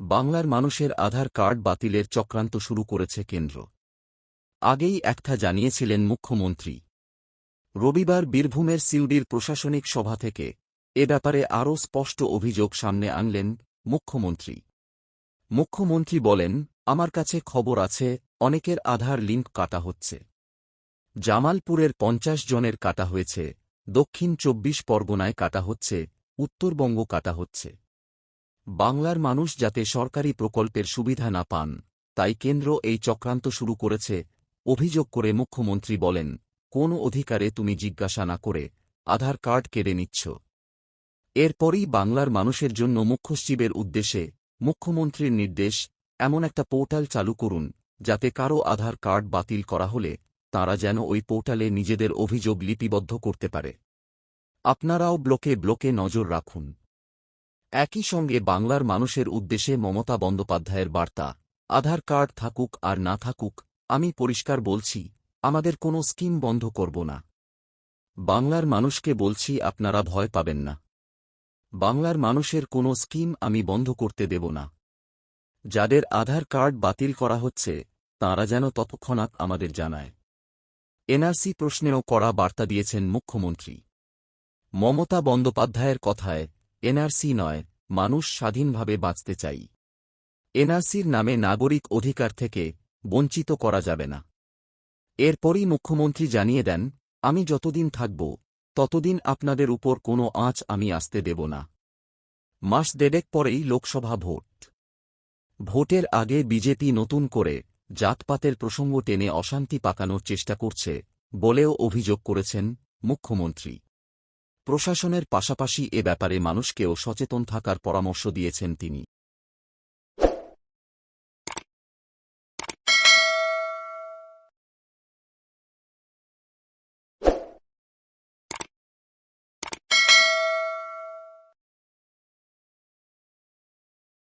বাংলার মানুষের আধার কার্ড বাতিলের চক্রান্ত শুরু করেছে কেন্দ্র। আগেই একটা জানিয়েছিলেন মুখ্যমন্ত্রী। রবিবার বীরভূমের সিউড়ির প্রশাসনিক সভা থেকে এ ব্যাপারে আরও স্পষ্ট অভিযোগ সামনে আনলেন মুখ্যমন্ত্রী। মুখ্যমন্ত্রী বলেন, আমার কাছে খবর আছে, অনেকের আধার লিঙ্ক কাটা হচ্ছে। জামালপুরের পঞ্চাশ জনের কাটা হয়েছে, দক্ষিণ চব্বিশ পরগনায় কাটা হচ্ছে, উত্তরবঙ্গ কাটা হচ্ছে। বাংলার মানুষ যাতে সরকারি প্রকল্পের সুবিধা না পান, তাই কেন্দ্র এই চক্রান্ত শুরু করেছে, অভিযোগ করে মুখ্যমন্ত্রী বলেন, কোন অধিকারে তুমি জিজ্ঞাসা না করে আধার কার্ড কেড়ে নিচ্ছ। এরপরই বাংলার মানুষের জন্য মুখ্যসচিবের উদ্দেশ্যে মুখ্যমন্ত্রীর নির্দেশ, এমন একটা পোর্টাল চালু করুন, যাতে কারও আধার কার্ড বাতিল করা হলে তারা যেন ওই পোর্টালে নিজেদের অভিযোগ লিপিবদ্ধ করতে পারে। আপনারাও ব্লকে ব্লকে নজর রাখুন। একই সঙ্গে বাংলার মানুষের উদ্দেশ্যে মমতা বন্দ্যোপাধ্যায়ের বার্তা, আধার কার্ড থাকুক আর না থাকুক, আমি পরিষ্কার বলছি, আমাদের কোনো স্কিম বন্ধ করব না। বাংলার মানুষকে বলছি আপনারা ভয় পাবেন না। বাংলার মানুষের কোনো স্কিম আমি বন্ধ করতে দেব না। যাদের আধার কার্ড বাতিল করা হচ্ছে, তাঁরা যেন তৎক্ষণাৎ আমাদের জানায়। এনআরসি প্রশ্নেও কড়া বার্তা দিয়েছেন মুখ্যমন্ত্রী। মমতা বন্দ্যোপাধ্যায়ের কথায় এনআরসি নয়, মানুষ স্বাধীনভাবে বাঁচতে চাই। এনআরসির নামে নাগরিক অধিকার থেকে বঞ্চিত করা যাবে না। এরপরই মুখ্যমন্ত্রী জানিয়ে দেন, আমি যতদিন থাকব, ততদিন আপনাদের উপর কোনো আঁচ আমি আসতে দেব না। মাস দেড়েক পরেই লোকসভা ভোট। ভোটের আগে বিজেপি নতুন করে জাতপাতের প্রসঙ্গ টেনে অশান্তি পাকানোর চেষ্টা করছে বলেও অভিযোগ করেছেন মুখ্যমন্ত্রী। প্রশাসনের পাশাপাশি এ ব্যাপারে মানুষকেও সচেতন থাকার পরামর্শ দিয়েছেন তিনি।